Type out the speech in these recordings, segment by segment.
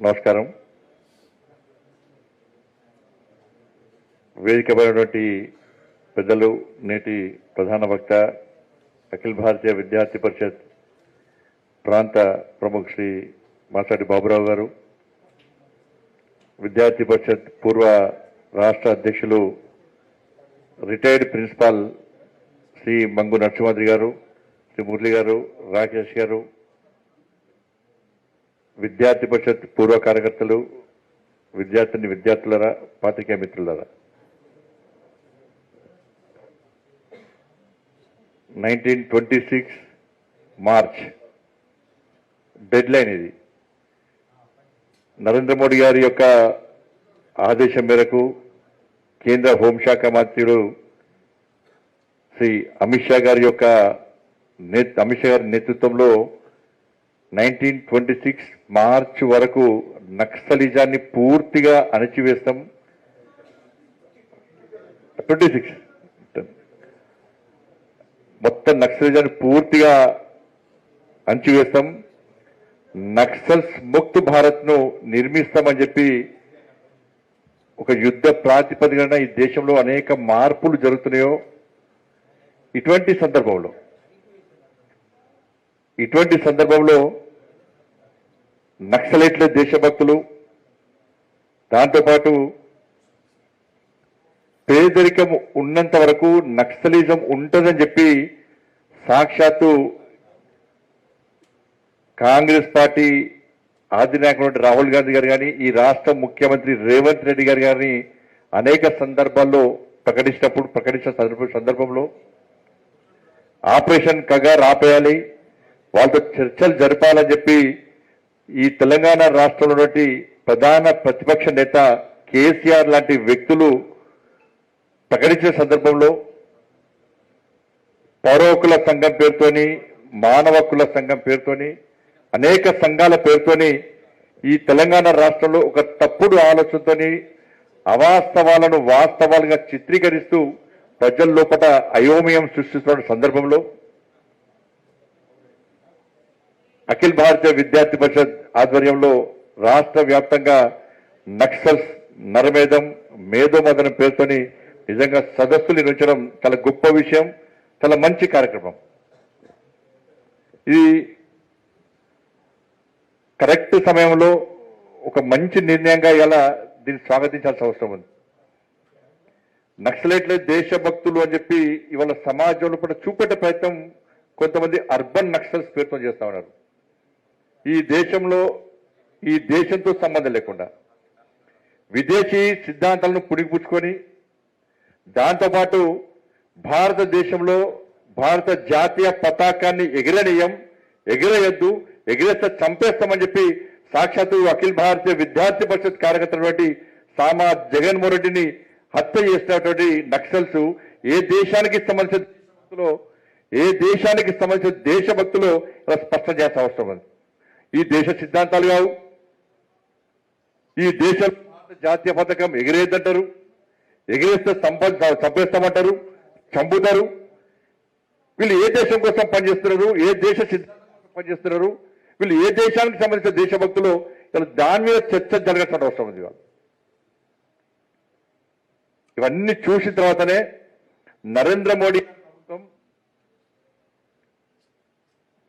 నమస్కారం. వేదికమైనటువంటి పెద్దలు నేటి ప్రధాన వక్త అఖిల భారతీయ విద్యార్థి పరిషత్ ప్రాంత ప్రముఖ శ్రీ మాసాటి బాబురావు గారు విద్యార్థి పరిషత్ పూర్వ రాష్ట్ర అధ్యక్షులు రిటైర్డ్ ప్రిన్సిపాల్ శ్రీ మంగు నరసింహాద్రి గారు శ్రీ మురళి గారు రాకేష్ గారు విద్యార్థి పరిషత్ పూర్వ కార్యకర్తలు విద్యార్థిని విద్యార్థులరా పాత్రికేయ మిత్రులరా? Nineteen twenty six March. Deadline ఇది. నరేంద్ర మోడీ గారి యొక్క ఆదేశం మేరకు కేంద్ర హోంశాఖ మంత్రులు శ్రీ అమిత్ షా గారి యొక్క నేత్ అమిత్ షా గారి నేతృత్వంలో నైన్టీన్ ట్వంటీ సిక్స్ మార్చ్ వరకు నక్సలిజాన్ని పూర్తిగా అణచివేస్తాం. Twenty six. మొత్తం నక్సలిజాన్ని పూర్తిగా అణచివేస్తాం. నక్సల్స్ ముక్త్ భారత్ను నిర్మిస్తామని చెప్పి ఒక యుద్ధ ప్రాతిపదికన ఈ దేశంలో అనేక మార్పులు జరుగుతున్నాయో ఇటువంటి సందర్భంలో ఇటువంటి సందర్భంలో నక్సలైట్ల దేశభక్తులు దాంతోపాటు పేదరికం ఉన్నంత వరకు నక్సలిజం ఉంటుందని చెప్పి సాక్షాత్తు కాంగ్రెస్ పార్టీ ఆదినాయకుడు రాహుల్ గాంధీ గారు కానీ ఈ రాష్ట్ర ముఖ్యమంత్రి రేవంత్ రెడ్డి గారు కానీ అనేక సందర్భాల్లో ప్రకటించినప్పుడు ప్రకటించిన సందర్భ సందర్భంలో ఆపరేషన్ కగా రాపేయాలి వాళ్ళతో చర్చలు జరపాలని చెప్పి ఈ తెలంగాణ రాష్ట్రంలో ఉన్నటువంటి ప్రధాన ప్రతిపక్ష నేత కేసీఆర్ లాంటి వ్యక్తులు ప్రకటించిన సందర్భంలో పౌరవకుల సంఘం పేరుతోని మానవ హక్కుల సంఘం పేరుతోని అనేక సంఘాల పేరుతోని ఈ తెలంగాణ రాష్ట్రంలో ఒక తప్పుడు ఆలోచనతోని అవాస్తవాలను వాస్తవాలుగా చిత్రీకరిస్తూ ప్రజల లోపల అయోమయం సృష్టిస్తున్న సందర్భంలో అఖిల భారతీయ విద్యార్థి పరిషత్ ఆధ్వర్యంలో రాష్ట్ర వ్యాప్తంగా నక్సల్స్ నరమేధం మేధోమదనం పేరుతోని నిజంగా సదస్సులు నిర్వహించడం చాలా గొప్ప విషయం చాలా మంచి కార్యక్రమం. ఇది కరెక్ట్ సమయంలో ఒక మంచి నిర్ణయంగా ఇలా దీన్ని స్వాగతించాల్సిన అవసరం ఉంది. నక్సలైట్ల దేశభక్తులు అని చెప్పి ఇవాళ సమాజంలో కూడా చూపెట్టే ప్రయత్నం కొంతమంది అర్బన్ నక్సల్స్ పేరుతో చేస్తా ఉన్నారు. ఈ దేశంలో ఈ దేశంతో సంబంధం లేకుండా విదేశీ సిద్ధాంతాలను పుడిపుచ్చుకొని దాంతోపాటు భారతదేశంలో భారత జాతీయ పతాకాన్ని ఎగిరనీయం ఎగిరేయద్దు ఎగిరేస్తే చంపేస్తామని చెప్పి సాక్షాత్తు అఖిల భారతీయ విద్యార్థి పరిషత్ కార్యకర్తటువంటి సామా జగన్మోహన్ రెడ్డిని హత్య చేసినటువంటి నక్సల్స్ ఏ దేశానికి సంబంధించిన ఏ దేశానికి సంబంధించిన దేశభక్తులు ఇలా స్పష్టం చేయాల్సిన అవసరం ఉంది. ఈ దేశ సిద్ధాంతాలు కావు. ఈ దేశ జాతీయ పథకం ఎగిరేద్దంటారు. ఎగిరేస్తే సంప చంపేస్తామంటారు. చంపుతారు. వీళ్ళు ఏ దేశం కోసం పనిచేస్తున్నారు? ఏ దేశ సిద్ధాంతం కోసం పనిచేస్తున్నారు? వీళ్ళు ఏ దేశానికి సంబంధించిన దేశభక్తులు? దాని మీద చర్చ జరగాల్సిన అవసరం ఉంది ఇవాళ. ఇవన్నీ చూసిన తర్వాతనే నరేంద్ర మోడీ ప్రభుత్వం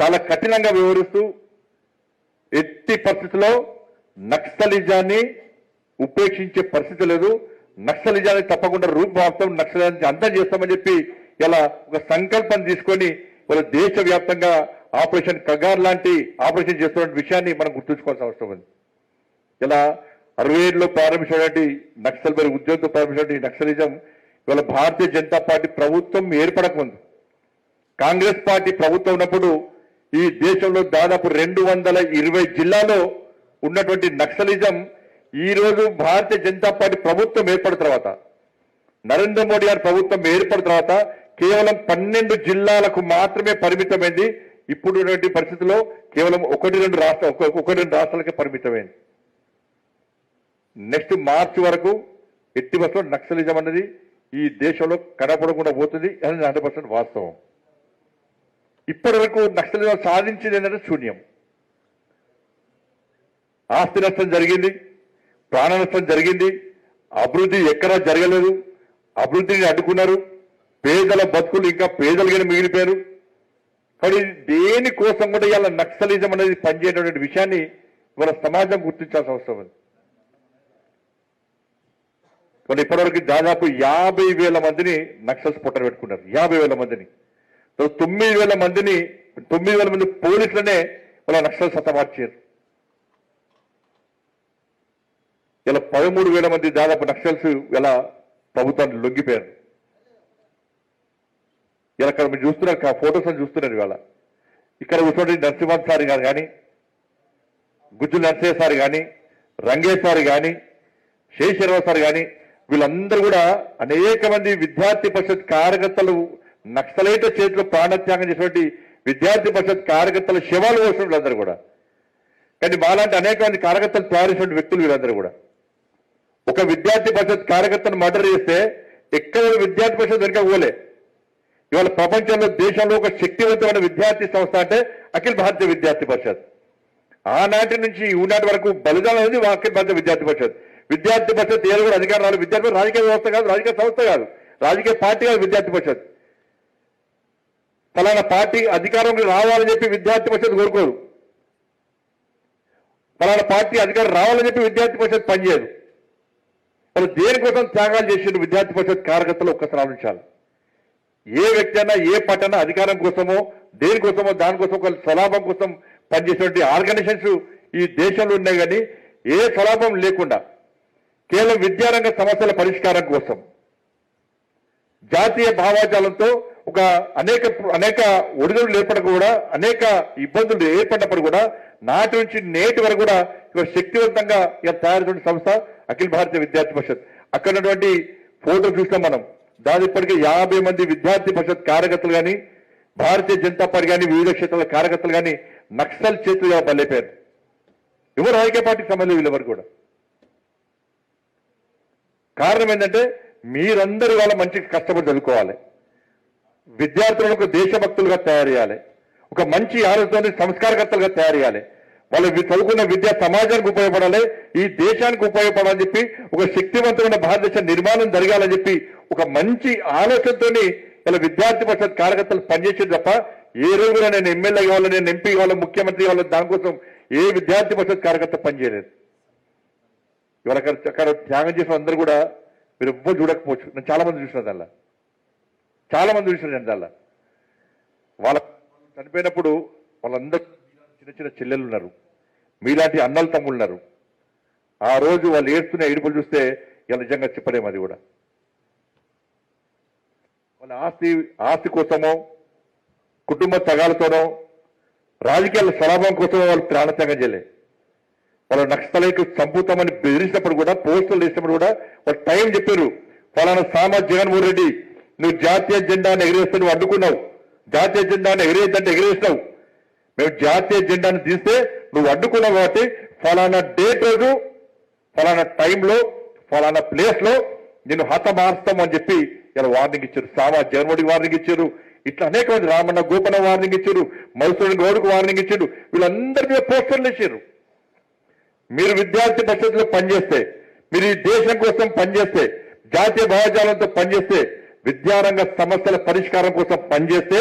చాలా కఠినంగా వివరిస్తూ ఎట్టి పరిస్థితిలో నక్సలిజాన్ని ఉపేక్షించే పరిస్థితి లేదు. నక్సలిజాన్ని తప్పకుండా రూపుమాపుతాం నక్సలిజాన్ని అంతం చేస్తామని చెప్పి ఇలా ఒక సంకల్పం తీసుకొని వాళ్ళ దేశవ్యాప్తంగా ఆపరేషన్ కగార్ లాంటి ఆపరేషన్ చేస్తున్న విషయాన్ని మనం గుర్తుంచుకోవాల్సిన అవసరం ఉంది. ఇలా అరవై ఏడులో ప్రారంభించినటువంటి నక్సల్ మరి ఉద్యోగంతో ప్రారంభించినటువంటి నక్సలిజం ఇవాళ భారతీయ జనతా పార్టీ ప్రభుత్వం ఏర్పడకముందు. కాంగ్రెస్ పార్టీ ప్రభుత్వం ఉన్నప్పుడు ఈ దేశంలో దాదాపు రెండు వందల ఇరవై జిల్లాలో ఉన్నటువంటి నక్సలిజం ఈరోజు భారతీయ జనతా పార్టీ ప్రభుత్వం ఏర్పడిన తర్వాత నరేంద్ర మోడీ గారి ప్రభుత్వం ఏర్పడిన తర్వాత కేవలం పన్నెండు జిల్లాలకు మాత్రమే పరిమితమైంది. ఇప్పుడున్నటువంటి పరిస్థితుల్లో పరిస్థితిలో కేవలం ఒకటి రెండు రాష్ట్ర ఒకటి రెండు రాష్ట్రాలకే పరిమితమైంది. నెక్స్ట్ మార్చి వరకు ఎట్టి బస్సులో నక్సలిజం అన్నది ఈ దేశంలో కనపడకుండా పోతుంది. అని హండ్రెడ్ పర్సెంట్ వాస్తవం. ఇప్పటి వరకు నక్సలిజం సాధించింది ఏంటంటే శూన్యం. ఆస్తి నష్టం జరిగింది ప్రాణ నష్టం జరిగింది అభివృద్ధి ఎక్కడా జరగలేదు అభివృద్ధిని అడ్డుకున్నారు పేదల బతుకులు ఇంకా పేదలుగానే మిగిలిపోయారు. కానీ దేనికోసం కూడా ఇలా నక్సలిజం అనేది పనిచేయటువంటి విషయాన్ని మన సమాజం గుర్తించాల్సిన అవసరం ఉంది. కానీ ఇప్పటివరకు దాదాపు యాభై వేల మందిని నక్సల్స్ పుట్టలు పెట్టుకున్నారు. యాభై వేల మందిని. తొమ్మిది వేల మందిని తొమ్మిది వేల మంది పోలీసులనే వాళ్ళ నక్సల్ సతమార్చారు ఇలా పదమూడు వేల మంది దాదాపు నక్సల్స్ ఇలా ప్రభుత్వాన్ని లొంగిపోయారు. ఇలా అక్కడ మీరు చూస్తున్నారు ఫొటోస్ ఫోటోస్ అని చూస్తున్నారు ఇవాళ. ఇక్కడ కూర్చోండి నరసింహన్ సార్ గారు కానీ గుజ్జు నరసయ్య సార్ కానీ రంగే సార్ కానీ శేషరావు సార్ కానీ వీళ్ళందరూ కూడా అనేక మంది విద్యార్థి పరిషత్ కార్యకర్తలు నక్సలైట చేతిలో ప్రాణత్యాగం చేసినటువంటి విద్యార్థి పరిషత్ కార్యకర్తల శవాలు కోసం వీళ్ళందరూ కూడా. కానీ మాలాంటి అనేక మంది కార్యకర్తలు తయారు వ్యక్తులు వీళ్ళందరూ కూడా. ఒక విద్యార్థి పరిషత్ కార్యకర్తను మర్డర్ చేస్తే ఎక్కడ విద్యార్థి పరిషత్ వెనుక పోలే. ఇవాళ ప్రపంచంలో దేశంలో ఒక శక్తివంతమైన విద్యార్థి సంస్థ అంటే అఖిల భారతీయ విద్యార్థి పరిషత్. ఆనాటి నుంచి ఈనాటి వరకు బలిదానం అనేది అఖిల భారతీయ విద్యార్థి పరిషత్. విద్యార్థి పరిషత్ ఏదో కూడా అధికారం రాదు విద్యార్థి రాజకీయ వ్యవస్థ కాదు రాజకీయ సంస్థ కాదు రాజకీయ పార్టీ కాదు విద్యార్థి పరిషత్. ఫలానా పార్టీ అధికారంలో రావాలని చెప్పి విద్యార్థి పరిషత్ కోరుకోదు ఫలానా పార్టీ అధికారం రావాలని చెప్పి విద్యార్థి పరిషత్ పనిచేయదు. మరి దేనికోసం త్యాగాలు చేసిన విద్యార్థి పరిషత్ కార్యకర్తలు ఒక్కసారి ఆలోచించాలి. ఏ వ్యక్తి అయినా ఏ పట్టణ అధికారం కోసమో దేనికోసమో దానికోసం ఒక స్వలాభం కోసం పనిచేసినటువంటి ఆర్గనైజేషన్స్ ఈ దేశంలో ఉన్నాయి కానీ ఏ స్వలాభం లేకుండా కేవలం విద్యారంగ సమస్యల పరిష్కారం కోసం జాతీయ భావాజాలంతో ఒక అనేక అనేక ఒడిదుడులు ఏర్పడ కూడా అనేక ఇబ్బందులు ఏర్పడినప్పుడు కూడా నాటి నుంచి నేటి వరకు కూడా ఇక శక్తివంతంగా ఇక తయారైనటువంటి సంస్థ అఖిల భారతీయ విద్యార్థి పరిషత్. అక్కడ ఉన్నటువంటి ఫోటో చూస్తాం మనం. దాని ఇప్పటికే యాభై మంది విద్యార్థి పరిషత్ కార్యకర్తలు కానీ భారతీయ జనతా పార్టీ కానీ వివిధ క్షేత్రాల కార్యకర్తలు కానీ నక్సల్ చేతులుగా బలైపోయారు ఎవరు రాజకీయ పార్టీకి సంబంధం వీళ్ళెవరు కూడా? కారణం ఏంటంటే మీరందరూ వాళ్ళ మంచి కష్టపడి చదువుకోవాలి. విద్యార్థులను ఒక దేశభక్తులుగా తయారు చేయాలి ఒక మంచి ఆలోచనతో సంస్కారకర్తలుగా తయారు చేయాలి వాళ్ళు చదువుకున్న విద్య సమాజానికి ఉపయోగపడాలి ఈ దేశానికి ఉపయోగపడాలని చెప్పి ఒక శక్తివంతమైన భారతదేశ నిర్మాణం జరగాలని చెప్పి ఒక మంచి ఆలోచనతోని ఇలా విద్యార్థి పరిషత్ కార్యకర్తలు పనిచేసేది తప్ప ఏ రోజు నేను ఎమ్మెల్యే కావాలి నేను ఎంపీ కావాలి ముఖ్యమంత్రి కావాలి దానికోసం ఏ విద్యార్థి పరిషత్ కార్యకర్త పనిచేయలేదు. ఇవాళ అక్కడ త్యాగం చేసిన అందరూ కూడా మీరు ఎవ్వరు చూడకపోవచ్చు. నేను చాలా మంది చూసిన దానిలో. చాలా మంది చూసిన నేను దానిలో వాళ్ళ చనిపోయినప్పుడు వాళ్ళందరూ చిన్న చిన్న చెల్లెలు ఉన్నారు. మీలాంటి అన్నలు తమ్ముళ్ళు ఉన్నారు. ఆ రోజు వాళ్ళు ఏడుస్తున్న ఏడుపులు చూస్తే ఇలా నిజంగా చెప్పలేము అది కూడా. వాళ్ళ ఆస్తి ఆస్తి కోసమో కుటుంబ తగాలతోనో రాజకీయాల స్వలాభం కోసమో వాళ్ళు ప్రాణత్యాగం చేయలే. వాళ్ళు నక్సలైట్లు చంపుతామని బెదిరించినప్పుడు కూడా పోస్టులు వేసినప్పుడు కూడా వాళ్ళు టైం చెప్పారు. ఫలానా సామా జగన్మోహన్ రెడ్డి నువ్వు జాతీయ జెండాను ఎగిరేస్తే నువ్వు అడ్డుకున్నావు. జాతీయ జెండాను ఎగిరేద్దంటే ఎగిరేసినావు. మేము జాతీయ జెండాను తీస్తే నువ్వు అడ్డుకున్నావు కాబట్టి ఫలానా డేట్ రోజు ఫలానా టైంలో ఫలానా ప్లేస్లో నేను హతమారుస్తాం అని చెప్పి ఇలా వార్నింగ్ ఇచ్చారు. సామా జగన్మోహన్ వార్నింగ్ ఇచ్చారు. ఇట్లా అనేక మంది రామన్న గోపన వార్నింగ్ ఇచ్చారు. మైసూరు గౌడ్కు వార్నింగ్ ఇచ్చారు. వీళ్ళందరి మీద పోస్టర్లు ఇచ్చారు. మీరు విద్యార్థి పరిషత్లో పనిచేస్తే మీరు ఈ దేశం కోసం పనిచేస్తే జాతీయ భావజాలంతో పనిచేస్తే విద్యారంగ సమస్యల పరిష్కారం కోసం పనిచేస్తే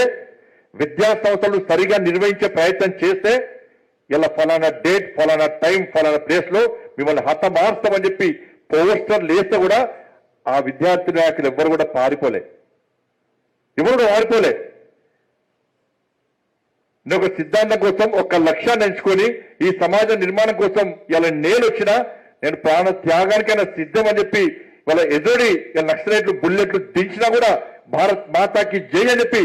విద్యా సంస్థలు సరిగా నిర్వహించే ప్రయత్నం చేస్తే ఇలా ఫలానా డేట్ ఫలానా టైం ఫలానా ప్లేస్లో మిమ్మల్ని హతమార్స్తామని చెప్పి పోస్టర్ లేస్తే కూడా ఆ విద్యార్థి నాయకులు ఎవ్వరు కూడా పారిపోలే. ఎవరు కూడా పారిపోలే. నేను ఒక సిద్ధాంతం కోసం ఒక లక్ష్యాన్ని ఎంచుకొని ఈ సమాజ నిర్మాణం కోసం ఇలా నేను వచ్చినా నేను ప్రాణ త్యాగానికైనా సిద్ధం అని చెప్పి వాళ్ళ ఎదుడి ఇలా నక్సలైట్లు బుల్లెట్లు దించినా కూడా భారత్ మాతాకి జై అని చెప్పి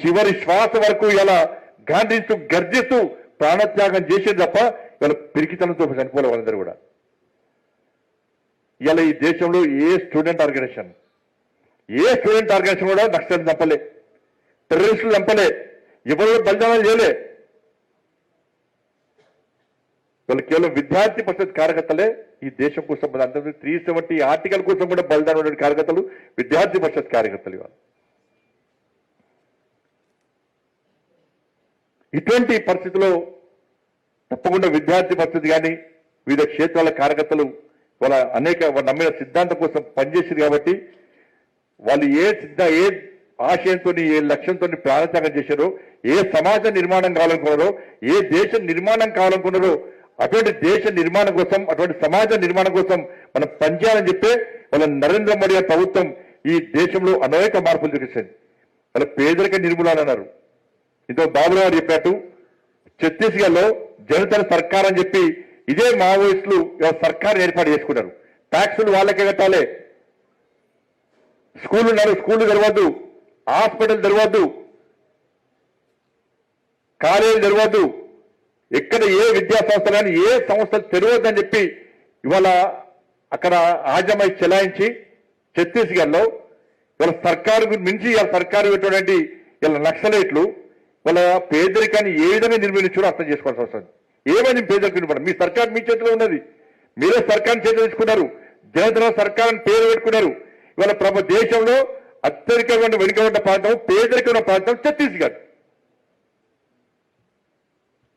చివరి శ్వాస వరకు ఇలా గాంధిస్తూ గర్జిస్తూ ప్రాణత్యాగం చేసేది తప్ప ఇవాళ పిరికితనంతో చనిపోలే వాళ్ళందరూ కూడా. ఇలా ఈ దేశంలో ఏ స్టూడెంట్ ఆర్గనైజేషన్ ఏ స్టూడెంట్ ఆర్గనైజేషన్ కూడా నక్సల్ చంపలే టెర్రరిస్టులు చంపలే ఎవరు బలిదానాలు చేయలే. వాళ్ళు కేవలం విద్యార్థి పరిషత్ కార్యకర్తలే ఈ దేశం కోసం అంటే త్రీ సెవెంటీ ఆర్టికల్ కోసం కూడా బలిదానం ఉన్న కార్యకర్తలు విద్యార్థి పరిషత్ కార్యకర్తలు ఇవాళ. ఇటువంటి పరిస్థితిలో తప్పకుండా విద్యార్థి పరిస్థితి కానీ వివిధ క్షేత్రాల కార్యకర్తలు వాళ్ళ అనేక నమ్మిన సిద్ధాంతం కోసం పనిచేసింది కాబట్టి వాళ్ళు ఏ సిద్ధ ఏ ఆశయంతో ఏ లక్ష్యంతో ప్రాణత్యాగం చేశారో ఏ సమాజ నిర్మాణం కావాలనుకున్నారో ఏ దేశ నిర్మాణం కావాలనుకున్నారో అటువంటి దేశ నిర్మాణం కోసం అటువంటి సమాజ నిర్మాణం కోసం మనం పనిచేయాలని చెప్పే వాళ్ళ నరేంద్ర మోడీ గారి ప్రభుత్వం ఈ దేశంలో అనేక మార్పులు చూపిస్తుంది వాళ్ళ పేదరిక నిర్మూలన అన్నారు. ఇంతో బాబురావు గారు చెప్పినట్టు ఛత్తీస్గఢ్లో జనతల సర్కార్ అని చెప్పి ఇదే మావోయిస్టులు సర్కార్ ఏర్పాటు చేసుకున్నారు. ట్యాక్సులు వాళ్ళకే కట్టాలి. స్కూల్ ఉన్నారు స్కూల్ తెరవద్దు. హాస్పిటల్ తెరవద్దు. కాలేజీ తెరవద్దు. ఎక్కడ ఏ విద్యా సంస్థలు కానీ ఏ సంస్థలు తెరవద్దని చెప్పి ఇవాళ అక్కడ ఆజమై చెలాయించి ఛత్తీస్గఢ్లో ఇవాళ సర్కారు మించి ఇవాళ సర్కారు పెట్టినటువంటి ఇలా నక్సలైట్లు వాళ్ళ పేదరికాన్ని ఏ విధంగా నిర్మూలించారో అర్థం చేసుకోవాల్సి వస్తుంది ఏమైంది పేదరికం నిర్మాణం మీ సర్కార్ మీ చేతిలో ఉన్నది. మీరే సర్కార్ని చేతులు తెచ్చుకున్నారు జనతన సర్కార్ని పేరు పెట్టుకున్నారు. ఇవాళ ప్రభు దేశంలో అత్యధికమైన వెనుకబడ్డ ప్రాంతం పేదరికమైన ప్రాంతం ఛత్తీస్గఢ్.